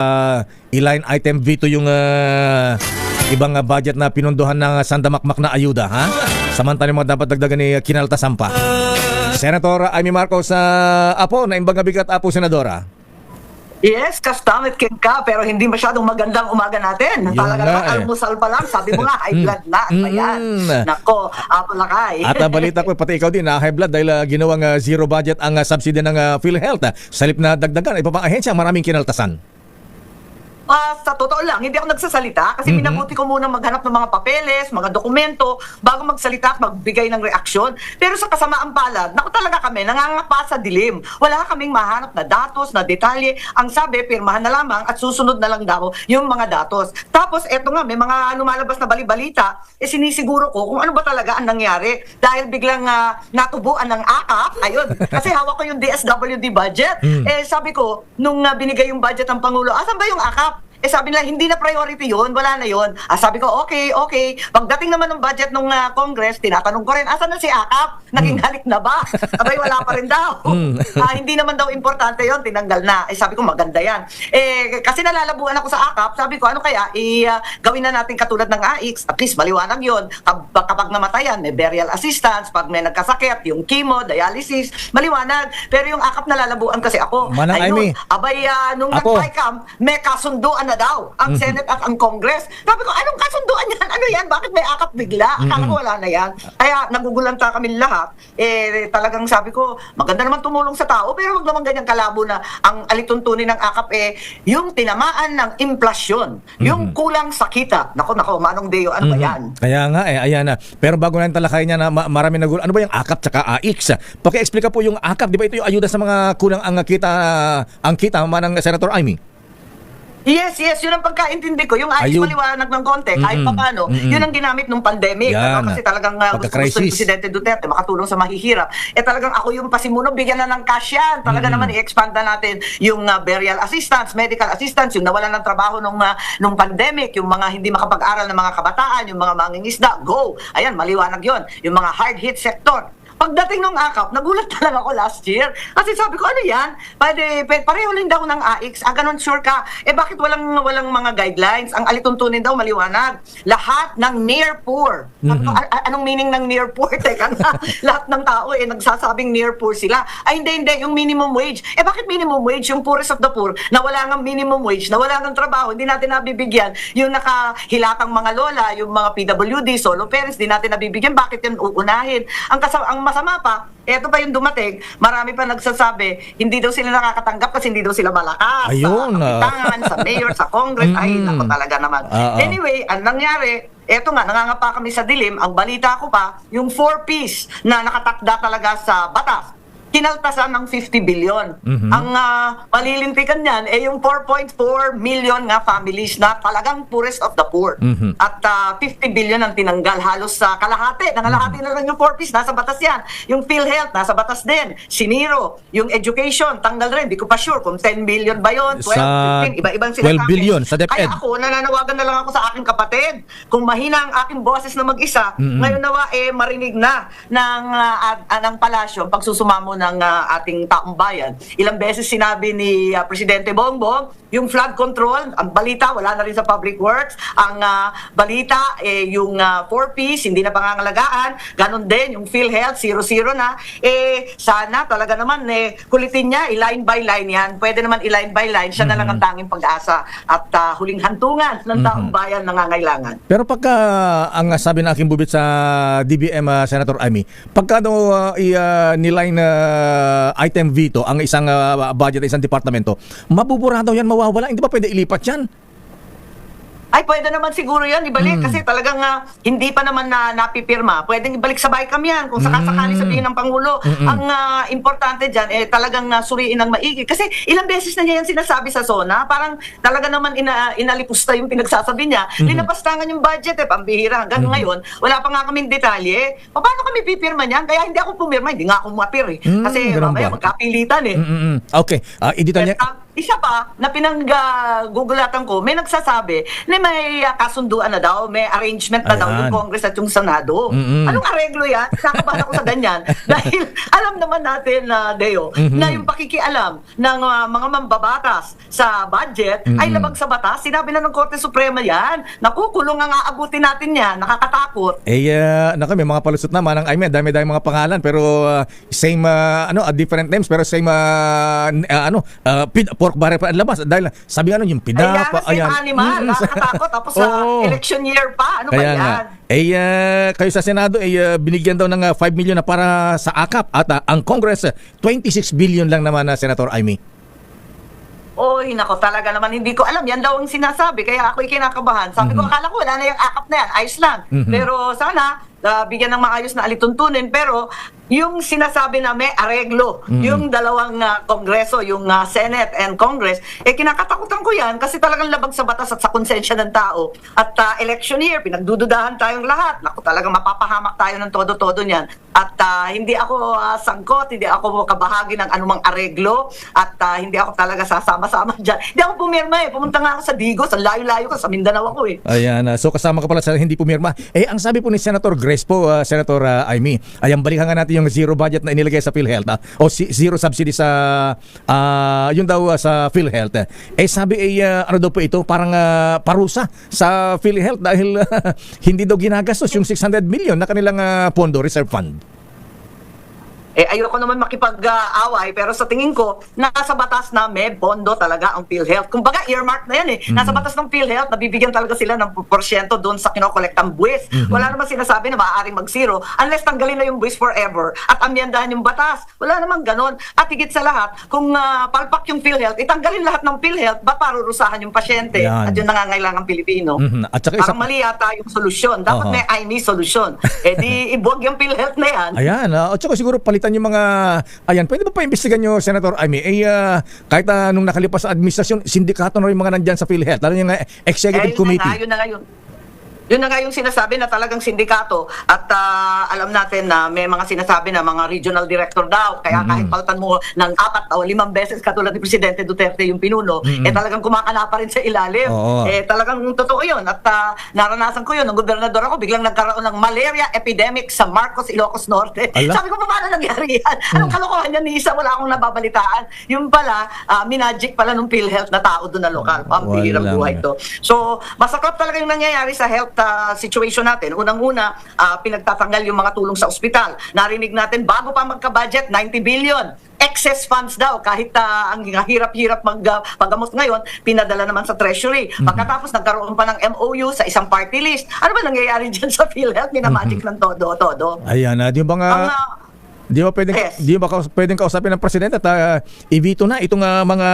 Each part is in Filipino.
uh, iline item veto yung uh, ibang uh, budget na pinunduhan ng sandamakmak na ayuda, ha? Samantala mga dapat dagdagan ni Kinaltasan pa. Senator Amy Marcos sa Apo, na imbang bigat Apo, Senadora. Yes, kastamit kin ka, pero hindi masyadong magandang umaga natin. Yun Talaga na, eh. almusal pa lang, sabi mo nga, high blood na. Ano ba yan? Mm. Nako, apalakay. At uh, balita ko, pati ikaw din, na high blood dahil uh, ginawang uh, zero budget ang uh, subsidy ng uh, PhilHealth. Uh, sa halip na dagdagan, iba pang ahensya, maraming kinaltasan. Ah, sa totoo lang, hindi ako nagsasalita kasi Mhm. minabuti ko muna maghanap ng mga papeles, mga dokumento bago magsalita at magbigay ng reaksyon. Pero sa kasamaang palad, naku talaga kami, nangangapa sa dilim. Wala kaming mahanap na datos, na detalye. Ang sabi, pirmahan na lamang at susunod na lang daw yung mga datos. Tapos, eto nga, may mga lumalabas na balibalita, eh sinisiguro ko kung ano ba talaga ang nangyari. Dahil biglang ah, natubuan ng AKAP, ayun, kasi hawak ko yung DSWD budget. Mm. Eh sabi ko, nung ah, binigay yung budget ng Pangulo, asan ba yung AKAP? Eh sabi nila, hindi na priority yun, wala na yun. Ah, sabi ko, okay, okay. Pagdating naman ng budget ng ah, Congress, tinatanong ko rin, asan na si AKAP? Naging halik na ba? Abay, wala pa rin daw. Mm. Ah, hindi naman daw importante yon tinanggal na. Eh sabi ko, maganda yan. Eh, kasi nalalabuan ako sa AKAP, sabi ko, ano kaya, i, ah, gawin na natin katulad ng AX, at least maliwanag yon Kapag, kapag namatayan, may burial assistance, pag may nagkasakit, yung chemo, dialysis, maliwanag. Pero yung AKAP nalalabuan kasi ako. Manang Amy. Abay, ah, nung nag-FICAM, may kasunduan na daw ang Mhm. Senate at ang Congress. Sabi ko, anong kasunduan yan? Ano yan? Bakit may akap bigla? Akala ko Mhm. wala na yan. Kaya nagugulanta kami lahat. Eh, talagang sabi ko, maganda naman tumulong sa tao, pero wag naman ganyan kalabo na ang alituntunin ng akap eh, yung tinamaan ng inflasyon, yung kulang sa kita. Nako, nako, Manong Deo, ano ba yan? Kaya nga eh, ayan na. Pero bago na yung talakay niya na ma- marami nagulo, ano ba yung AKAP tsaka AX? Paki-explica po yung AKAP, di ba ito yung ayuda sa mga kulang ang kita, ang kita manang Senator Amy? Yes, yes, yun ang pagkaintindi ko. Yung ayos Ayun. maliwanag ng konti, kahit Mm-mm. pa paano, Mm-mm. yun ang ginamit nung pandemic. Yan. Ano? Kasi talagang uh, gusto, gusto Pagka-crisis. ni Presidente Duterte makatulong sa mahihirap. Eh talagang ako yung pasimuno, bigyan na ng cash yan. Talaga naman i-expand na natin yung uh, burial assistance, medical assistance, yung nawalan ng trabaho nung, uh, nung pandemic, yung mga hindi makapag-aral ng mga kabataan, yung mga mangingisda, go! Ayan, maliwanag yon Yung mga hard-hit sector, Pagdating ng AKAP, nagulat na lang ako last year. Kasi sabi ko, ano yan? Pwede, pareho lang daw ng AX. Ah, ganun, sure ka. Eh, bakit walang, walang mga guidelines? Ang alituntunin daw, maliwanag. Lahat ng near poor. Sabi ko, Mhm. "A- a- anong meaning ng near poor? Teka na, lahat ng tao eh, nagsasabing near poor sila. Ay, hindi, hindi, yung minimum wage. Eh, bakit minimum wage? Yung poorest of the poor, na wala ng minimum wage, na wala ng trabaho, hindi natin nabibigyan. Yung nakahilatang mga lola, yung mga PWD, solo parents, di natin nabibigyan. Bakit yun uunahin? Ang, kasama, ang masama pa, eto pa yung dumating, marami pa nagsasabi, hindi daw sila nakakatanggap kasi hindi daw sila malakas. Ayun, Sa ah. kapitangan, sa mayor, sa congress. Ay, nako talaga naman. Ah, ah. Anyway, ang nangyari, eto nga, nangangapa kami sa dilim. Ang balita ko pa, yung four-piece na nakatakda talaga sa batas, kinaltasan ng 50 billion. Mhm. Ang ah, palilintikan niyan, eh yung 4.4 million nga families na talagang poorest of the poor. Mhm. At ah, 50 billion ang tinanggal halos sa kalahati. Nangalahati Mhm. na lang yung 4-piece, nasa batas yan. Yung PhilHealth, nasa batas din. Siniro, yung education, tanggal rin. Di ko pa sure kung 10 billion ba yun, 12, Sa 15, iba-ibang 12 sinasabi. billion sa DepEd. Kaya ako, nananawagan na lang ako sa aking kapatid. Kung mahina ang aking boses na mag-isa, Mm-mm. ngayon nawa eh marinig na ng, ad- ah, ng palasyo pagsusumamo ng ah, ating taong bayan. Ilang beses sinabi ni ah, Presidente Bongbong, yung flood control, ang balita wala na rin sa Public Works. Ang ah, balita, eh, yung 4Ps, hindi na pangangalagaan. Ganon din, yung PhilHealth, zero-zero na. Eh, sana talaga naman, eh, kulitin niya, i-line by line yan. Pwede naman i-line by line. Siya na lang ang tanging pag-asa at ah, huling hantungan ng taong bayan na nangangailangan. Pero pagka ang sabi ng aking bubit sa DBM uh, Senator Amy, pagka daw uh, i uh, uh, item veto ang isang uh, budget isang departamento, mabubura daw yan, mawawala. Hindi ba pwede ilipat yan? Ay, pwede naman siguro yan, ibalik. Mm. Kasi talagang ah, hindi pa naman na napipirma. Pwedeng ibalik sa BICAM yan kung sakasakali Mm. sabihin ng Pangulo. Mm-mm. Ang ah, importante dyan, eh, talagang uh, suriin ng maigi. Kasi ilang beses na niya yan sinasabi sa zona. Parang talaga naman ina, inalipusta yung pinagsasabi niya. Mm-hmm. Linapastangan yung budget eh, pambihira. Hanggang ngayon, wala pa nga kaming detalye. Paano kami pipirma niyan? Kaya hindi ako pumirma, hindi nga ako mapir eh. Mm, Kasi mamaya magkapilitan eh. Mm-mm. Okay, uh. Basta- isa pa na pinanggugulatan ko, may nagsasabi na may uh, kasunduan na daw, may arrangement na daw Ayan. yung Congress at yung Senado. Mm-mm. Anong areglo yan? Kakabahan ako sa ganyan. Dahil alam naman natin, na Deo, Mhm. na yung pakikialam ng uh, mga mambabatas sa budget ay Mm-mm. labag sa batas. Sinabi na ng Korte Suprema yan. Naku, kulong ang aabutin natin yan. Nakakatakot. Eh, uh, naku, may mga palusot naman ang IME, dami-dami mga pangalan pero uh, same uh, ano, uh, different names pero same uh, uh, ano, uh, pork barrel pa ang labas dahil sabi ano yung Ay, pinapa, yan, same animal. Mm, Nakakatakot. Tapos sa election year pa. Ano Kaya ba nga. yan? Eh, uh, kayo sa Senado, eh, uh, binigyan daw ng uh, 5 million na para sa AKAP at uh, ang Congress, uh, 26 billion lang naman na Senator Amy. Oy, nako talaga naman hindi ko alam. Yan daw ang sinasabi. Kaya ako'y kinakabahan. Sabi ko, akala ko wala na yung akap na yan. Ayos lang. Mhm. Pero sana, ah, bigyan ng maayos na alituntunin. Pero yung sinasabi na may areglo, Mhm. yung dalawang ah, kongreso, yung ah, Senate and Congress, eh kinakatakutan ko yan kasi talagang labag sa batas at sa konsensya ng tao. At ah, election year, pinagdududahan tayong lahat. Naku, talagang mapapahamak tayo ng todo-todo niyan. At ah, hindi ako ah, sangkot, hindi ako kabahagi ng anumang areglo at ah, hindi ako talaga sasama-sama dyan. Hindi ako pumirma eh. Pumunta nga ako sa Digos, ang layo-layo ko, sa Mindanao ako eh. Ayan, uh, so kasama ka pala sa hindi pumirma. Eh, ang sabi po ni Senator Grace po, uh, Senator uh, Amy, ayan, balikan nga natin yung zero budget na inilagay sa PhilHealth ah, o si- zero subsidy sa, ah, yun daw uh, sa PhilHealth. Eh, sabi eh, uh, ano daw po ito, parang uh, parusa sa PhilHealth dahil uh, hindi daw ginagastos yung 600 million na kanilang uh, pondo, reserve fund. Eh, ayoko naman makipag-away, pero sa tingin ko, nasa batas na may bondo talaga ang PhilHealth. Kumbaga, earmark na yan eh. Nasa batas ng PhilHealth, nabibigyan talaga sila ng porsyento doon sa kinokolektang buwis. Wala naman sinasabi na maaaring mag-zero unless tanggalin na yung buwis forever at amyandahan yung batas. Wala naman ganon. At higit sa lahat, kung ah, palpak yung PhilHealth, itanggalin lahat ng PhilHealth, ba't parurusahan yung pasyente Yan. at yung nangangailangang Pilipino? Mhm. At saka isa- Parang mali yata yung solusyon. Dapat Oo. may I need solusyon. eh di, ibuwag yung PhilHealth na yan. Ayan, uh, at saka siguro palitan yung mga, ayan, pwede ba pa-imbestigan nyo, Senator Amy? Eh, uh, kahit uh, nung nakalipas sa administrasyon, sindikato na rin mga nandyan sa PhilHealth, lalo yung uh, executive Eh, yun committee. Na nga, yun na nga yun. Yun na nga yung sinasabi na talagang sindikato at ah, alam natin na may mga sinasabi na mga regional director daw. Kaya kahit paltan mo ng apat o limang beses katulad ni Presidente Duterte yung pinuno eh talagang kumakala pa rin sa ilalim. Oo. eh talagang totoo yun. At ah, naranasan ko yun. Ng gobernador ako biglang nagkaroon ng malaria epidemic sa Marcos Ilocos Norte. Ala. sabi ko paano nangyari yan? Anong kalokohan yan ni isa wala akong nababalitaan. Yung pala ah, minagic pala ng PhilHealth na tao doon na lokal. Walang- buhay to. So, masaklap talaga yung nangyayari sa health uh, situation natin. Unang-una, uh, pinagtatanggal yung mga tulong sa ospital. Narinig natin, bago pa magka-budget, 90 billion. Excess funds daw, kahit uh, ang hirap-hirap mag, uh, paggamot ngayon, pinadala naman sa treasury. Pagkatapos, nagkaroon pa ng MOU sa isang party list. Ano ba nangyayari dyan sa PhilHealth? Minamagic ng todo, todo. Ayan, uh, di ba nga, Ang, uh, di ba pwedeng, Yes. di ba kaus- pwedeng kausapin ng presidente at uh, i-veto na itong uh, mga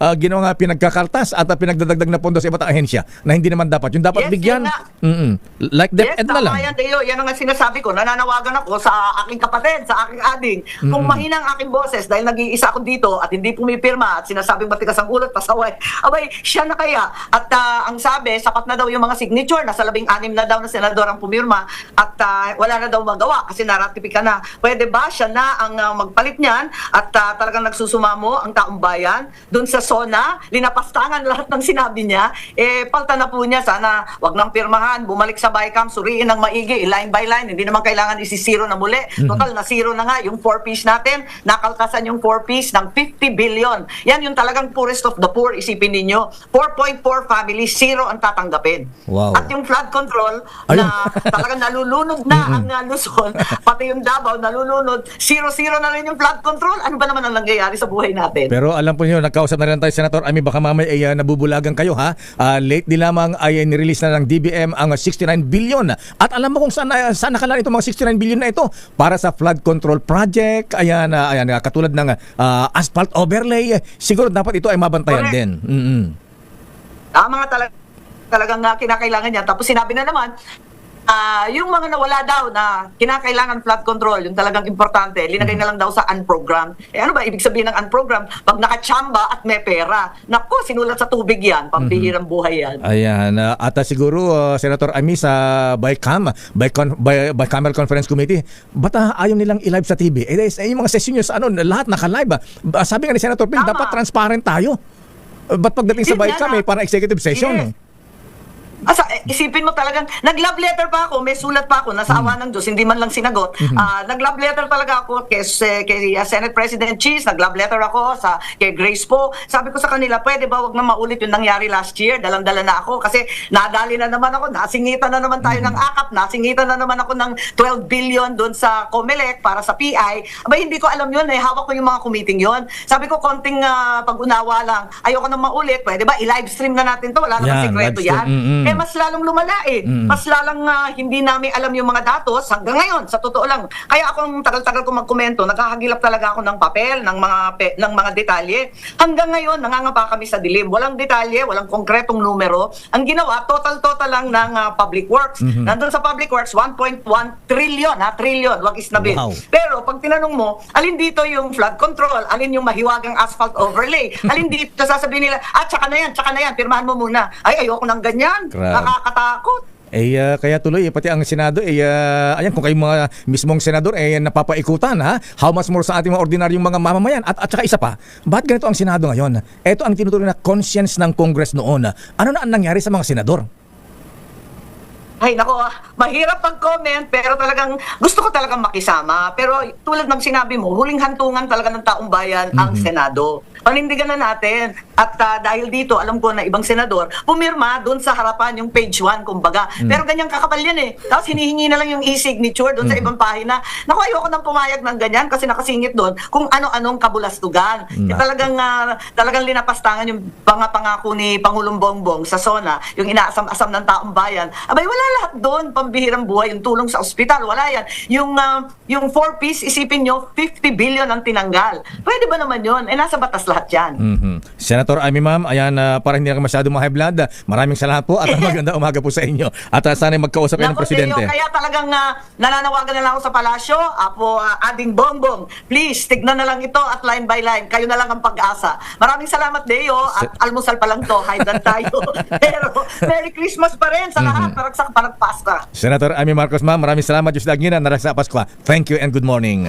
uh, ginawa nga pinagkakaltas at uh, pinagdadagdag na pondo sa iba't ahensya na hindi naman dapat. Yung dapat Yes, bigyan, yun nga. mm like Yes, DepEd na lang. yan, Deo. Yan ang sinasabi ko. Nananawagan ako sa aking kapatid, sa aking ading. Kung mahina ang aking boses dahil nag-iisa ako dito at hindi pumipirma at sinasabing matigas ang ulat, pasaway. Abay, siya na kaya. At ah, ang sabi, sapat na daw yung mga signature. Nasa labing anim na daw na senador ang pumirma at ah, wala na daw magawa kasi naratifika na. Pwede ba siya na ang ah, magpalit niyan at ah, talagang nagsusumamo ang taong bayan doon sa SONA, linapastangan lahat ng sinabi niya, eh palta na po niya, sana wag nang pirmahan, bumalik sa BICAM, suriin ng maigi, line by line, hindi naman kailangan isisiro na muli. Total, na zero na nga yung 4 piece natin, nakalkasan yung 4 piece ng 50 billion. Yan yung talagang poorest of the poor, isipin ninyo. 4.4 families, zero ang tatanggapin. Wow. At yung flood control, Ayun. na talagang nalulunod na ang uh, Luzon, pati yung Davao, nalulunod, zero-zero na rin yung flood control. Ano ba naman ang nangyayari sa buhay natin? Pero alam po niyo, nagkausap na rin tayo, Senator Amy, baka mamaya ay uh, nabubulagan kayo ha. Ah, late di lamang ay nirelease na ng DBM ang 69 billion. At alam mo kung saan, na- saan nakalaan itong mga 69 billion na ito? Para sa flood control project, ayan, ah, ayan ah, katulad ng ah, asphalt overlay. Siguro dapat ito ay mabantayan Correct. din. Mm-mm. Tama nga talaga talagang uh, kinakailangan niya. Tapos sinabi na naman, Ah, yung mga nawala daw na kinakailangan flood control, yung talagang importante, linagay na lang daw sa unprogram. Eh ano ba ibig sabihin ng unprogram? Pag nakachamba at may pera. Nako, sinulat sa tubig yan, pambihirang buhay yan. Ayan, uh, at uh, siguro uh, Senator Ami sa BICAM, Bicon, Bi- Bicameral Conference Committee, ba't uh, ayaw nilang i-live sa TV? Eh, eh, yung mga session nyo sa ano, lahat naka-live. Sabi nga ni Senator Tama. dapat transparent tayo. Uh, Ba't pagdating sa BICAM, eh, parang executive session? Yes. eh. Asa, isipin mo talagang, nag-love letter pa ako, may sulat pa ako, nasa awa ng Diyos, hindi man lang sinagot. Ah, nag-love letter talaga ako kay, kay uh, Senate President Cheese, nag-love letter ako sa kay Grace po. Sabi ko sa kanila, pwede ba wag na maulit yung nangyari last year? Dalang-dala na ako kasi nadali na naman ako, nasingitan na naman tayo ng akap, nasingitan na naman ako ng 12 billion doon sa COMELEC para sa PI. Aba, hindi ko alam yun eh, hawak ko yung mga committee yun. Sabi ko, konting ah, pag-unawa lang, ayoko na maulit, pwede ba i-live stream na natin to? Wala Yan, namang stream. yan. Mm-mm. Eh, mas lalong lumala eh. Mas lalang ah, hindi namin alam yung mga datos hanggang ngayon, sa totoo lang. Kaya akong tagal-tagal ko magkomento, nakahagilap talaga ako ng papel, ng mga pe- ng mga detalye. Hanggang ngayon, nangangapa kami sa dilim. Walang detalye, walang konkretong numero. Ang ginawa, total-total lang ng ah, public works. Nandun sa public works, 1.1 trillion, ha? Trillion, wag isnabil. Wow. Pero pag tinanong mo, alin dito yung flood control, alin yung mahiwagang asphalt overlay, alin dito sasabihin nila, ah, tsaka na yan, tsaka na yan, pirmahan mo muna. Ay, ayoko ng ganyan. Grabe. Nakakatakot. Eh, ah, kaya tuloy, eh, pati ang Senado, eh, ah, ayan, kung kayo mga mismong senador, eh, napapaikutan, ha? How much more sa ating mga ordinaryong mga mamamayan? At, at saka isa pa, bakit ganito ang Senado ngayon? Ito ang tinutuloy na conscience ng Congress noon. Ano na ang nangyari sa mga senador? Ay, nako, ah, mahirap pag-comment, pero talagang gusto ko talagang makisama. Pero tulad ng sinabi mo, huling hantungan talaga ng taong bayan ang Senado. Panindigan na natin. At ah, dahil dito, alam ko na ibang senador, pumirma doon sa harapan yung page 1, kumbaga. Pero ganyang kakapal yan eh. Tapos hinihingi na lang yung e-signature doon sa ibang pahina. Naku, ayoko nang pumayag ng ganyan kasi nakasingit doon kung ano-anong kabulastugan. Na. talagang, ah, talagang linapastangan yung mga pangako ni Pangulong Bongbong sa SONA, yung inaasam-asam ng taong bayan. Abay, wala lahat doon. Pambihirang buhay, yung tulong sa ospital, wala yan. Yung, ah, yung four piece, isipin nyo, 50 billion ang tinanggal. Pwede ba naman yun? Eh, nasa batas lahat yan. Mhm. Senator Amy Ma'am, ayan, ah, para hindi na masyado blood, ah, maraming salamat po at maganda umaga po sa inyo. At uh, sana magkausap kayo ng Presidente. Leo, kaya talagang ah, nananawagan na lang ako sa palasyo. Apo, ah, ading bongbong. Please, tignan na lang ito at line by line. Kayo na lang ang pag-asa. Maraming salamat, Leo. At almusal pa lang to. High tayo. Pero, Merry Christmas pa rin sa lahat. Paragsak pa nagpasta. Senator Amy Marcos Ma'am, maraming salamat. Diyos Dagina, narasa Paskwa. Thank you and good morning.